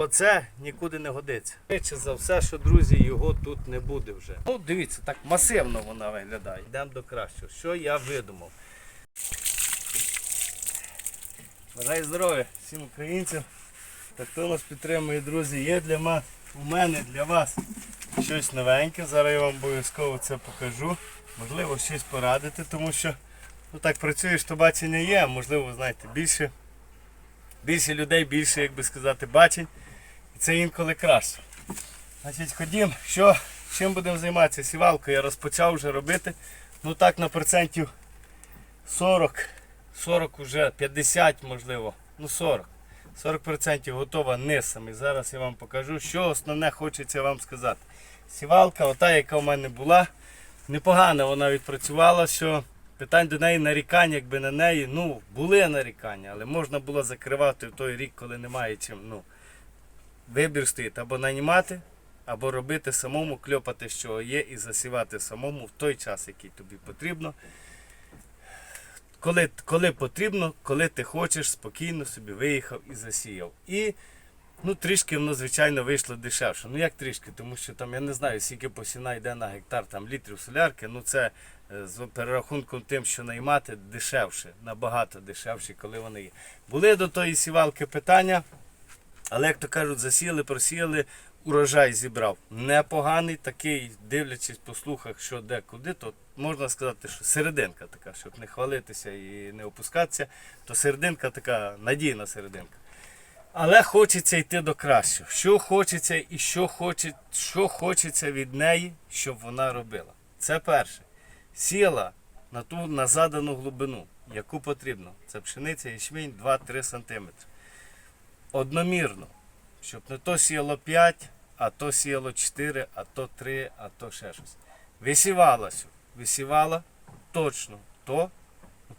Оце нікуди не годиться. Речі за все, що друзі, його тут не буде вже. Ну, дивіться, так масивно вона виглядає. Йдемо до кращого. Що я видумав? Бажаю здоров'я всім українцям. Та хто нас підтримує, друзі, є для мене, у мене для вас щось новеньке. Зараз я вам обов'язково це покажу. Можливо, щось порадити, тому що ну, так працюєш, то бачення є, можливо, знаєте, більше, більше людей, більше, як би сказати, бачень. Це інколи краще. Значить, ходім, що, чим будемо займатися? Сівалкою я розпочав вже робити. Ну так на процентів 40, 40 уже 50 можливо, ну 40. 40% готова нисами. Зараз я вам покажу, що основне хочеться вам сказати. Сівалка, ота, яка в мене була, непогано вона відпрацювала, що питань до неї нарікань, якби на неї, ну, були нарікання, але можна було закривати в той рік, коли немає чим. Ну, вибір стоїть або нанімати, або робити самому, кльопати, що є, і засівати самому в той час, який тобі потрібно. Коли, коли потрібно, коли ти хочеш, спокійно собі виїхав і засіяв. І ну, трішки воно, звичайно, вийшло дешевше. Ну як трішки, тому що там я не знаю, скільки посіна йде на гектар там, літрів солярки. Ну це е, з перерахунком тим, що наймати дешевше, набагато дешевше, коли вони є. Були до тої сівалки питання. Але, як то кажуть, засіяли, просіяли, урожай зібрав. Непоганий такий, дивлячись по слухах, що де куди, то можна сказати, що серединка така, щоб не хвалитися і не опускатися, то серединка така надійна серединка. Але хочеться йти до кращого. Що хочеться і що, хоче, що хочеться від неї, щоб вона робила. Це перше. Сіла на ту на задану глибину, яку потрібно. Це пшениця ячмінь 2-3 см одномірно, щоб не то сіяло 5, а то сіяло 4, а то 3, а то ще щось. Висівалося, висівала точно то,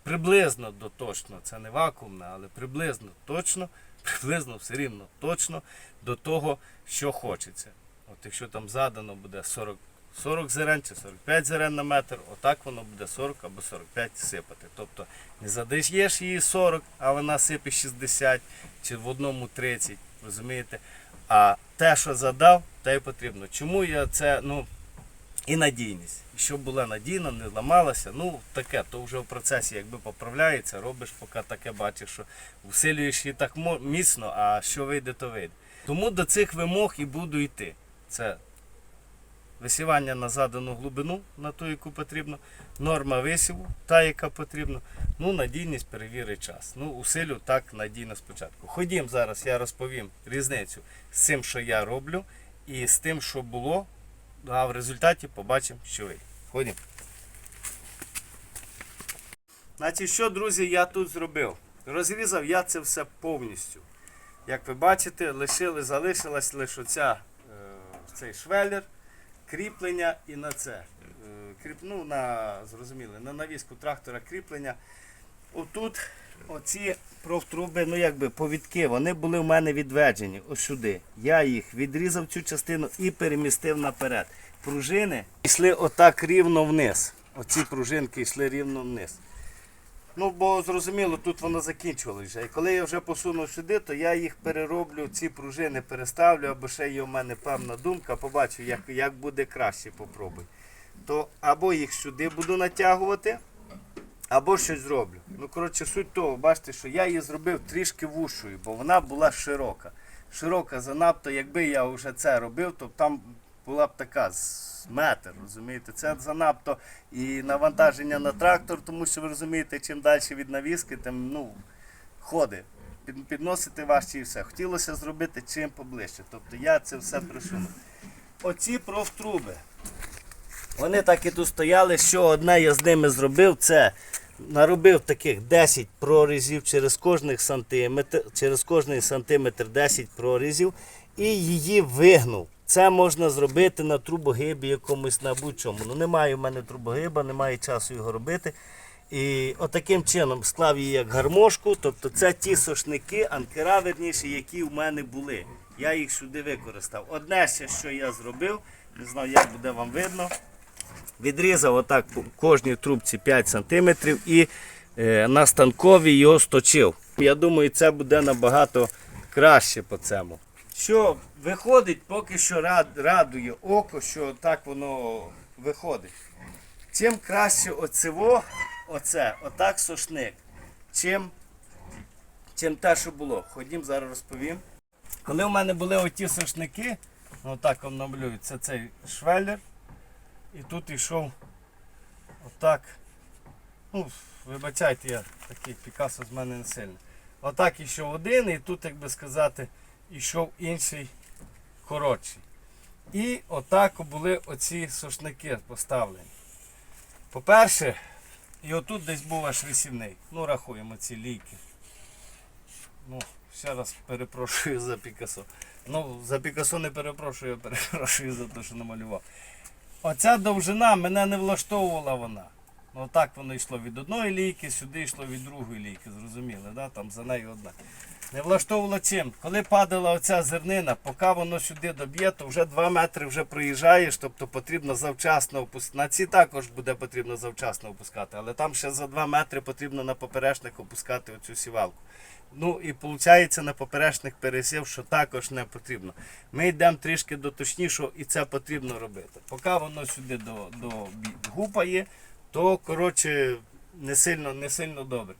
приблизно до точно, це не вакуумне, але приблизно точно, приблизно все рівно точно до того, що хочеться. От якщо там задано буде 40, 40 зерен чи 45 зерен на метр, отак воно буде 40 або 45 сипати. Тобто не задаєш її 40, а вона сипе 60 чи в одному 30, розумієте? А те, що задав, те й потрібно. Чому я це, ну, і надійність. І щоб була надійна, не ламалася, ну таке, то вже в процесі якби поправляється, робиш, поки таке бачиш, що усилюєш її так міцно, а що вийде, то вийде. Тому до цих вимог і буду йти. Це висівання на задану глибину, на ту, яку потрібно, норма висіву, та, яка потрібна, ну, надійність перевіри час. Ну, усилю так надійно спочатку. Ходім зараз, я розповім різницю з цим, що я роблю, і з тим, що було, а в результаті побачимо, що вийде. Ходім. Значить, що, друзі, я тут зробив? Розрізав я це все повністю. Як ви бачите, лишили, залишилась лише оця, е, цей швеллер, кріплення і на це. Е, кріп, ну, на, зрозуміли, на навіску трактора кріплення. Отут оці профтруби, ну якби повідки, вони були в мене відведені ось сюди. Я їх відрізав цю частину і перемістив наперед. Пружини йшли отак рівно вниз. Оці пружинки йшли рівно вниз. Ну, бо зрозуміло, тут воно закінчувалося. І коли я вже посунув сюди, то я їх перероблю, ці пружини переставлю, або ще є в мене певна думка, побачу, як, як буде краще, попробуй. То або їх сюди буду натягувати, або щось зроблю. Ну, коротше, суть того, бачите, що я її зробив трішки вушою, бо вона була широка. Широка занадто, якби я вже це робив, то там була б така з метр, розумієте? Це занадто і навантаження на трактор, тому що ви розумієте, чим далі від навіски, тим ну, ходи. Під, підносити важче і все. Хотілося зробити чим поближче. Тобто я це все присунув. Оці профтруби. Вони так і тут стояли, що одне я з ними зробив, це наробив таких 10 прорізів через кожний сантиметр, через кожний сантиметр 10 прорізів і її вигнув. Це можна зробити на трубогибі якомусь на. Ну немає в мене трубогиба, немає часу його робити. І отаким чином склав її як гармошку, тобто це ті сошники, анкера, верніше, які в мене були. Я їх сюди використав. Одне ще, що я зробив, не знаю, як буде вам видно. Відрізав отак кожній трубці 5 см і е, на станковій його сточив. Я думаю, це буде набагато краще по цьому. Що виходить, поки що рад, радує око, що так воно виходить. Чим краще оцево, оце, отак сошник, чим, чим те, що було. Ходім, зараз розповім. Коли в мене були оті сошники, ну так вам намалюю, це цей швеллер. І тут йшов отак. Ну, вибачайте, я такий Пікассо з мене не сильний. Отак йшов один, і тут, як би сказати, йшов інший коротший. І отак були оці сушники поставлені. По-перше, і отут десь був аж висівний. Ну, рахуємо ці ліки. Ну, ще раз перепрошую за Пікасо. Ну, за Пікасо не перепрошую, я перепрошую за те, що намалював. Оця довжина мене не влаштовувала вона. Ну так воно йшло від одної лійки, сюди йшло від другої лійки, зрозуміли, да? там за нею одна. Не влаштовувало чим. Коли падала оця зернина, поки воно сюди доб'є, то вже 2 метри вже проїжджаєш, тобто потрібно завчасно опускати. На ці також буде потрібно завчасно опускати, але там ще за 2 метри потрібно на поперечник опускати оцю сівалку. Ну і виходить на поперечних пересів, що також не потрібно. Ми йдемо трішки до точнішого і це потрібно робити. Поки воно сюди до, до гупає, то коротше не сильно, не сильно добре.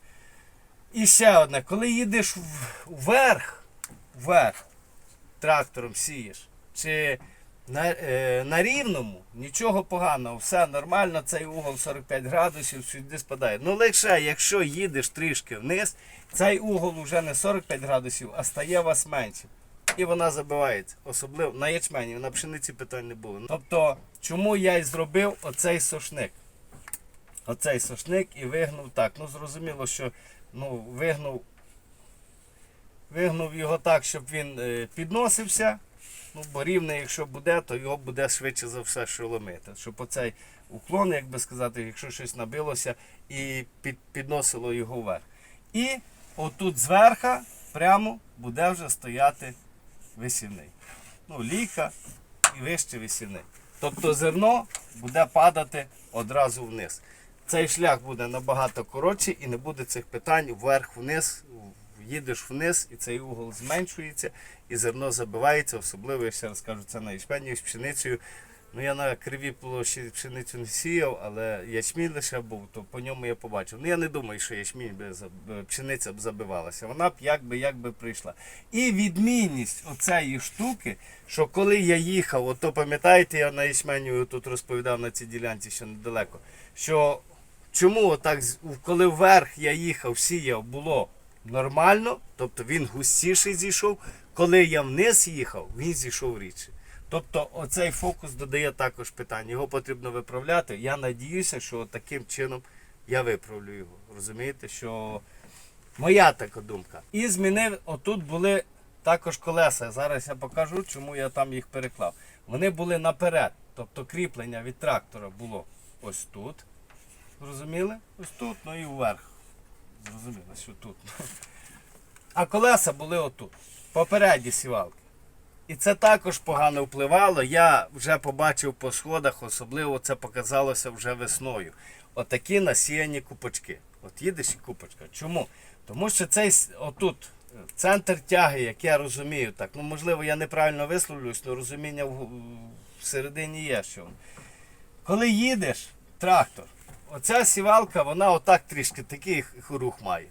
І ще одне, коли їдеш вверх, вверх трактором сієш, чи на, е, на рівному, нічого поганого, все нормально, цей угол 45 градусів сюди спадає. Ну лише якщо їдеш трішки вниз, цей угол вже не 45 градусів, а стає вас менше. І вона забивається. Особливо на ячмені, на пшениці питань не було. Тобто, чому я і зробив оцей сошник? Оцей сошник і вигнув так. Ну зрозуміло, що ну, вигнув, вигнув його так, щоб він е, підносився. Ну, бо рівне, якщо буде, то його буде швидше за все шоломити. Щоб оцей уклон, як би сказати, якщо щось набилося, і під, підносило його вверх. І отут зверху прямо буде вже стояти висівний. Ну, ліка і вище висівний. Тобто зерно буде падати одразу вниз. Цей шлях буде набагато коротший і не буде цих питань вверх-вниз. Їдеш вниз і цей угол зменшується, і зерно забивається, особливо, я ще раз кажу, це на ячмені з пшеницею. Ну я на кривій площі пшеницю не сіяв, але ячмінь лише був, то по ньому я побачив. Ну я не думаю, що ячмінь би пшениця б забивалася. Вона б як би як би прийшла. І відмінність оцеї штуки, що коли я їхав, от то пам'ятаєте, я на ячменю тут розповідав на цій ділянці ще недалеко, що чому отак, з- коли вверх я їхав, сіяв, було нормально, тобто він густіший зійшов. Коли я вниз їхав, він зійшов рідше. Тобто оцей фокус додає також питання. Його потрібно виправляти. Я надіюся, що таким чином я виправлю його. Розумієте, що моя така думка. І змінив, отут були також колеса. Зараз я покажу, чому я там їх переклав. Вони були наперед. Тобто кріплення від трактора було ось тут. Зрозуміли? Ось тут, ну і вверх. Зрозуміло, що тут. А колеса були отут. Попереді сівалки. І це також погано впливало. Я вже побачив по сходах, особливо це показалося вже весною. Отакі насіяні купочки. От їдеш і купочка. Чому? Тому що цей отут центр тяги, як я розумію, так, ну можливо, я неправильно висловлююсь, але розуміння всередині є. Що. Коли їдеш, трактор, оця сівалка, вона отак трішки такий рух має.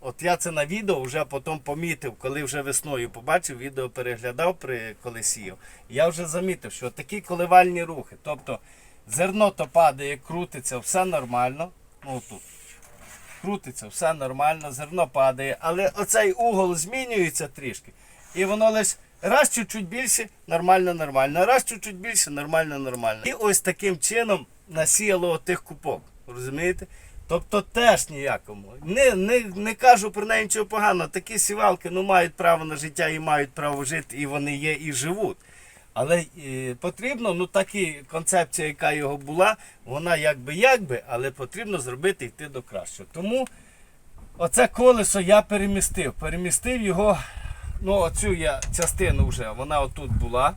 От я це на відео вже потім помітив, коли вже весною побачив, відео переглядав при коли сіяв. Я вже замітив, що такі коливальні рухи. Тобто зерно то падає, крутиться, все нормально. Ну тут. Крутиться, все нормально, зерно падає, але оцей угол змінюється трішки. І воно лише раз чуть-чуть більше, нормально, нормально, раз чуть-чуть більше, нормально, нормально. І ось таким чином насіяло тих купок. Розумієте? Тобто теж ніякому. Не, не, не кажу про неї нічого поганого. Такі сівалки ну, мають право на життя і мають право жити, і вони є і живуть. Але е, потрібно, ну такі концепція, яка його була, вона якби якби, але потрібно зробити йти до кращого. Тому оце колесо я перемістив. Перемістив його, ну оцю я частину вже, вона отут була.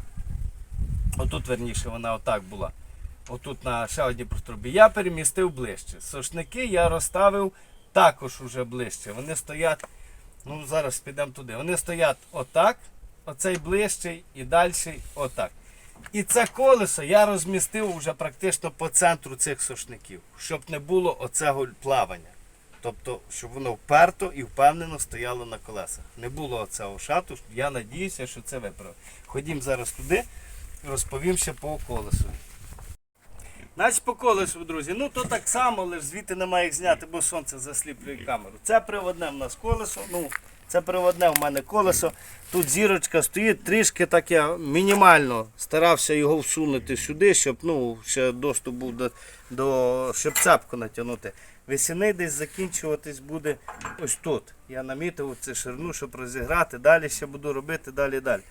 Отут, верніше, вона отак була. Отут на ще одній простробі. Я перемістив ближче. Сошники я розставив також уже ближче. Вони стоять, ну зараз підемо туди. Вони стоять отак. оцей ближчий і далі отак. І це колесо я розмістив вже практично по центру цих сушників, щоб не було оцього плавання. Тобто, щоб воно вперто і впевнено стояло на колесах. Не було оцього шату. Я надіюся, що це виправив. Ходім зараз туди, розповім ще по колесу. Значить, по колесу, друзі, ну то так само, лише звідти немає їх зняти, бо сонце засліплює камеру. Це приводне в нас колесо. Ну, це приводне в мене колесо. Тут зірочка стоїть, трішки так я мінімально старався його всунути сюди, щоб ну, ще доступ був до, до щоб цепку натягнути. Весени десь закінчуватись буде ось тут. Я намітив цю ширину, щоб розіграти. Далі ще буду робити далі далі.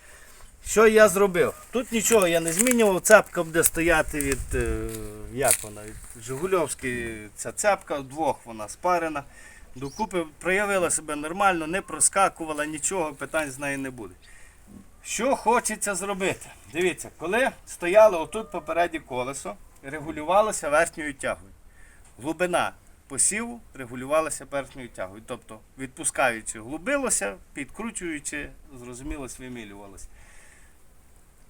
Що я зробив? Тут нічого я не змінював. Цепка буде стояти від е, як вона, від Жигульовської ця цепка, вдвох вона спарена. Докупи проявила себе нормально, не проскакувала, нічого, питань з нею не буде. Що хочеться зробити? Дивіться, коли стояло отут попереді колесо, регулювалося верхньою тягою. Глибина посіву регулювалася верхньою тягою. Тобто, відпускаючи, глубилося, підкручуючи, зрозуміло, вимілювалося.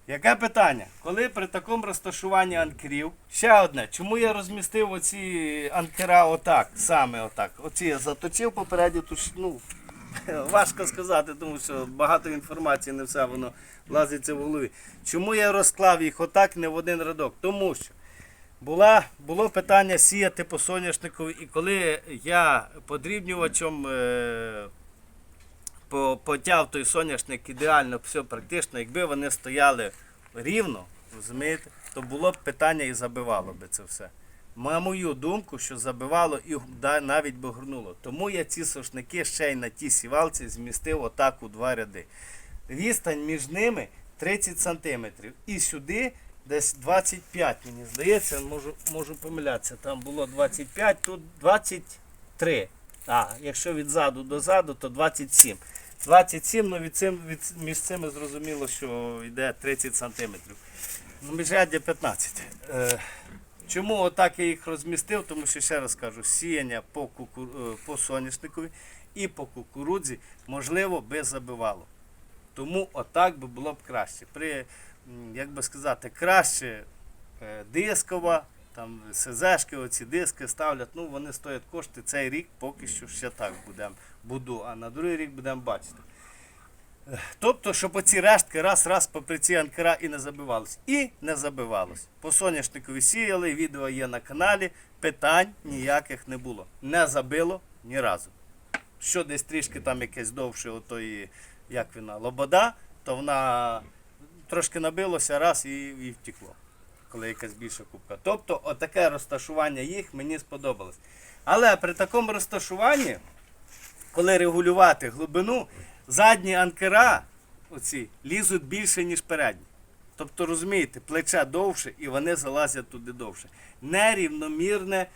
Яке питання? Коли при такому розташуванні анкерів, ще одне, чому я розмістив оці анкера отак, саме отак? Оці я заточив попередньо, ж, ну, важко сказати, тому що багато інформації, не все воно лазиться в голові. Чому я розклав їх отак, не в один рядок? Тому що була, було питання сіяти по соняшнику, і коли я подрібнювачем е, потяв той соняшник ідеально, все практично, якби вони стояли рівно, розумієте, то було б питання і забивало би це все. На мою думку, що забивало і навіть би горнуло. Тому я ці сошники ще й на тій сівалці змістив отак у два ряди. Відстань між ними 30 см. І сюди десь 25, мені здається, можу, можу помилятися. Там було 25, тут 23. А, якщо від заду до заду, то 27. 27, ну від цим, від, між цими зрозуміло, що йде 30 см. Ну, міжряддя 15. Е, чому отак я їх розмістив? Тому що ще раз кажу, сіяння по, куку, е, по соняшникові і по кукурудзі, можливо, би забивало. Тому отак би було б краще. При, як би сказати, краще е, дискова, там СЗшки, оці диски ставлять, ну вони стоять кошти. Цей рік поки що ще так будемо буду, а на другий рік будемо бачити. Тобто, щоб оці рештки раз-раз попри ці анкера і не забивалось. І не забивалось. По соняшникові сіяли, відео є на каналі, питань ніяких не було. Не забило ні разу. Що десь трішки там якесь довше отої, як вона, лобода, то вона трошки набилося раз і, і втекло, коли якась більша кубка. Тобто, отаке розташування їх мені сподобалось. Але при такому розташуванні, коли регулювати глибину, задні анкера оці, лізуть більше, ніж передні. Тобто, розумієте, плече довше і вони залазять туди довше. Нерівномірне,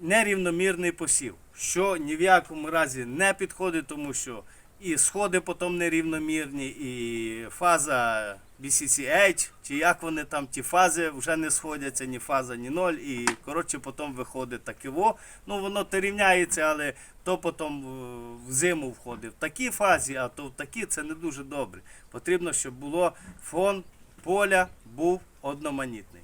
нерівномірний посів, що ні в якому разі не підходить, тому що і сходи потім нерівномірні, і фаза BCCH, чи як вони там, ті фази вже не сходяться, ні фаза, ні ноль. І коротше потім виходить такиво. Ну воно то рівняється, але то потім в зиму входить в такій фазі, а то в такій це не дуже добре. Потрібно, щоб було фон поля був одноманітний.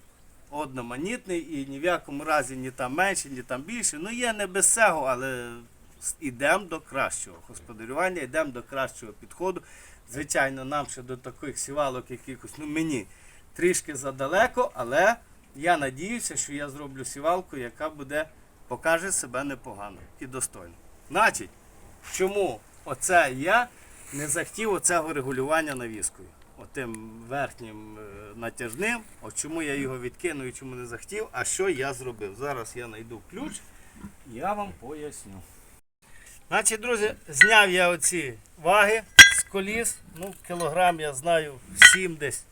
Одноманітний і ні в якому разі ні там менше, ні там більше. Ну є не без цього, але йдемо до кращого господарювання, йдемо до кращого підходу. Звичайно, нам ще до таких сівалок якихось, ну мені трішки задалеко, але я надіюся, що я зроблю сівалку, яка буде, покаже себе непогано і достойно. Значить, чому оце я не захотів оцього регулювання навіскою? Отим верхнім е, натяжним, от чому я його відкинув і чому не захотів, а що я зробив? Зараз я знайду ключ, і я вам поясню. Значить, друзі, зняв я оці ваги з коліс. Ну, кілограм я знаю 7 десь.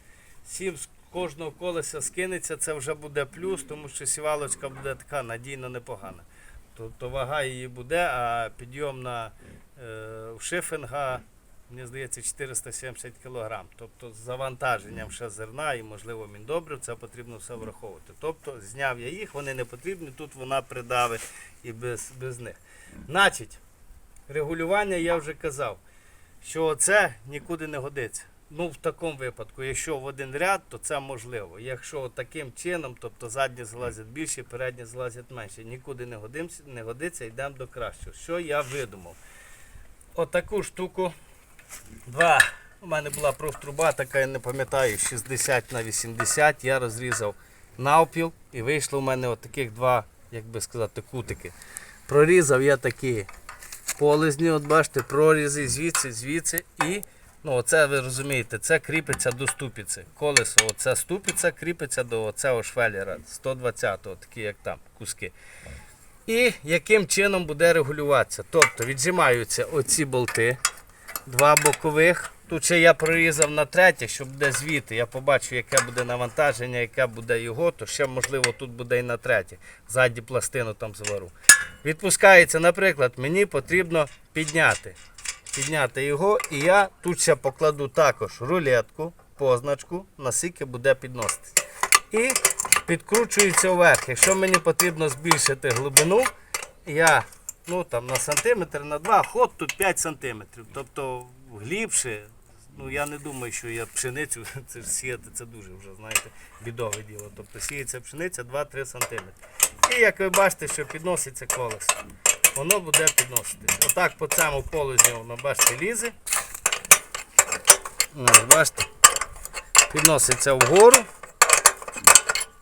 7 з кожного колеса скинеться, це вже буде плюс, тому що сівалочка буде така надійно непогана. Тобто вага її буде, а підйом на е, шифинга, мені здається, 470 кг. Тобто з завантаженням ще зерна і, можливо, міндобрив, це потрібно все враховувати. Тобто зняв я їх, вони не потрібні, тут вона придави і без, без них. Значить, регулювання я вже казав, що це нікуди не годиться. Ну, в такому випадку, якщо в один ряд, то це можливо. Якщо таким чином, тобто задні залазять більше, передні залазять менше. Нікуди не, годимся, не годиться, йдемо до кращого. Що я видумав? Отаку штуку. Два. У мене була профтруба, така, я не пам'ятаю, 60 на 80. Я розрізав навпіл і вийшло у мене отаких два, як би сказати, кутики. Прорізав я такі полизні, от бачите, прорізи звідси, звідси і. Ну, оце ви розумієте, це кріпиться до ступиці. Колесо, оце ступиця кріпиться до цього швеллера 120-го, такі як там куски. І яким чином буде регулюватися? Тобто віджимаються оці болти, два бокових. Тут ще я прорізав на третє, щоб буде звідти. Я побачу, яке буде навантаження, яке буде його, то ще можливо тут буде і на третє. Ззаді пластину там звару. Відпускається, наприклад, мені потрібно підняти. Підняти його, і я тут ще покладу також рулетку, позначку, наскільки буде підноситися. І підкручується вверх. Якщо мені потрібно збільшити глибину, я ну, там, на сантиметр, на два, ход тут 5 сантиметрів. Тобто глибше, ну я не думаю, що я пшеницю це сіяти, це дуже вже, знаєте, бідове діло. Тобто сіється пшениця 2-3 сантиметри. І як ви бачите, що підноситься колесо, воно буде підносити. Отак по цьому полозні воно бачите лізе. Бачите, підноситься вгору.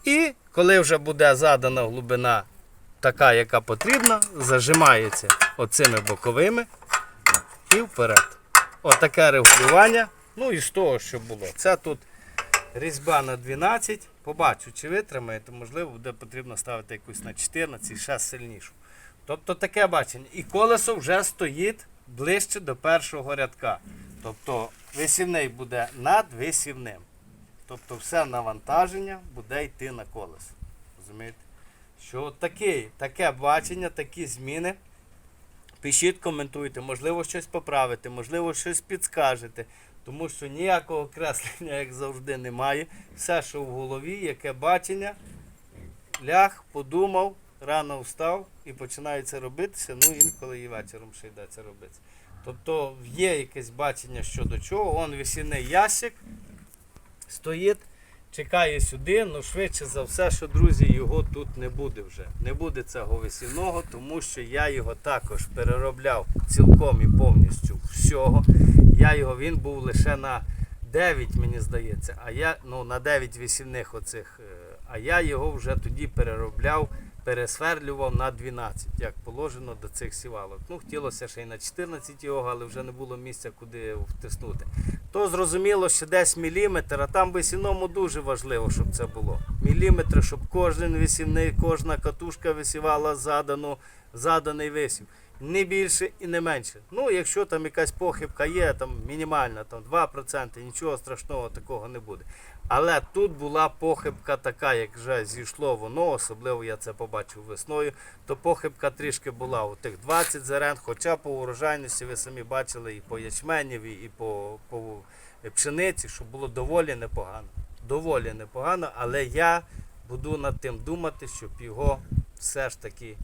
І коли вже буде задана глибина така, яка потрібна, зажимається оцими боковими і вперед. Отаке регулювання. Ну і з того, що було. Це тут різьба на 12. Побачу, чи витримає, то можливо буде потрібно ставити якусь на 14, ще сильнішу. Тобто таке бачення. І колесо вже стоїть ближче до першого рядка. Тобто висівний буде над висівним. Тобто все навантаження буде йти на колесо. Розумієте? Що таке, таке бачення, такі зміни. Пишіть, коментуйте, можливо, щось поправите, можливо, щось підскажете. Тому що ніякого креслення, як завжди, немає. Все, що в голові, яке бачення, ляг, подумав, рано встав і починає це робитися. Ну, інколи і вечором ще йде це робитися. Тобто є якесь бачення щодо чого. Он весільний ящик стоїть, чекає сюди, ну швидше за все, що друзі, його тут не буде вже. Не буде цього весільного, тому що я його також переробляв цілком і повністю всього. Я його, він був лише на 9, мені здається, а я ну, на 9 весільних оцих, е, а я його вже тоді переробляв. Пересверлював на 12, як положено до цих сівалок. Ну, хотілося ще й на 14 його, але вже не було місця, куди втиснути. То зрозуміло, що десь міліметр, а там висіному дуже важливо, щоб це було. Міліметри, щоб кожен висівник, кожна катушка висівала задану, заданий висів. Не більше і не менше. Ну, якщо там якась похибка є, там мінімальна, там 2%, нічого страшного такого не буде. Але тут була похибка така, як вже зійшло воно, особливо я це побачив весною, то похибка трішки була у тих 20 зерен, хоча по урожайності ви самі бачили і по ячменєві, і по, по пшениці, що було доволі непогано. Доволі непогано, але я буду над тим думати, щоб його все ж таки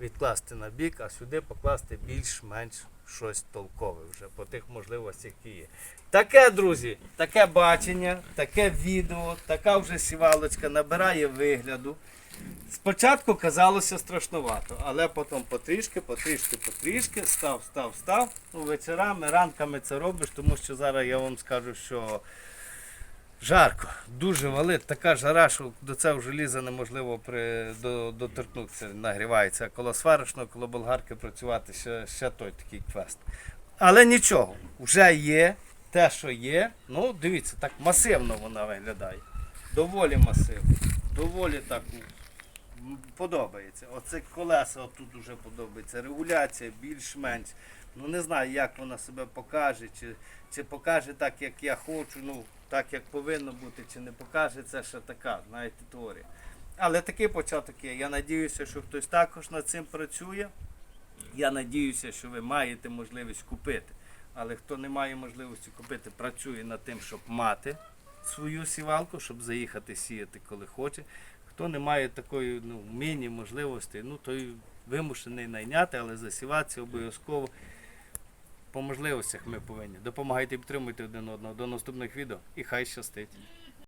відкласти на бік, а сюди покласти більш-менш щось толкове вже по тих можливостях, які є. Таке, друзі, таке бачення, таке відео, така вже сівалочка набирає вигляду. Спочатку казалося страшнувато, але потім потрішки, потрішки, потрішки, став, став, став. Ну, вечорами, ранками це робиш, тому що зараз я вам скажу, що жарко, дуже валить, така жара, що до цього желіза неможливо при, до, доторкнутися, нагрівається. Коло сварочного, коло болгарки працювати ще, ще той такий квест. Але нічого, вже є те, що є. Ну, дивіться, так масивно вона виглядає. Доволі масивно. Доволі так подобається. Оце колеса отут вже подобається. Регуляція більш-менш. Ну не знаю, як вона себе покаже, чи, чи покаже так, як я хочу, ну так як повинно бути, чи не покаже, це ще така, знаєте, теорія. Але такий початок є. Я надіюся, що хтось також над цим працює. Я надіюся, що ви маєте можливість купити. Але хто не має можливості купити, працює над тим, щоб мати свою сівалку, щоб заїхати сіяти, коли хоче. Хто не має такої ну, вміння, можливості, ну той вимушений найняти, але засіватися обов'язково по можливостях ми повинні. Допомагайте і підтримуйте один одного. До наступних відео і хай щастить.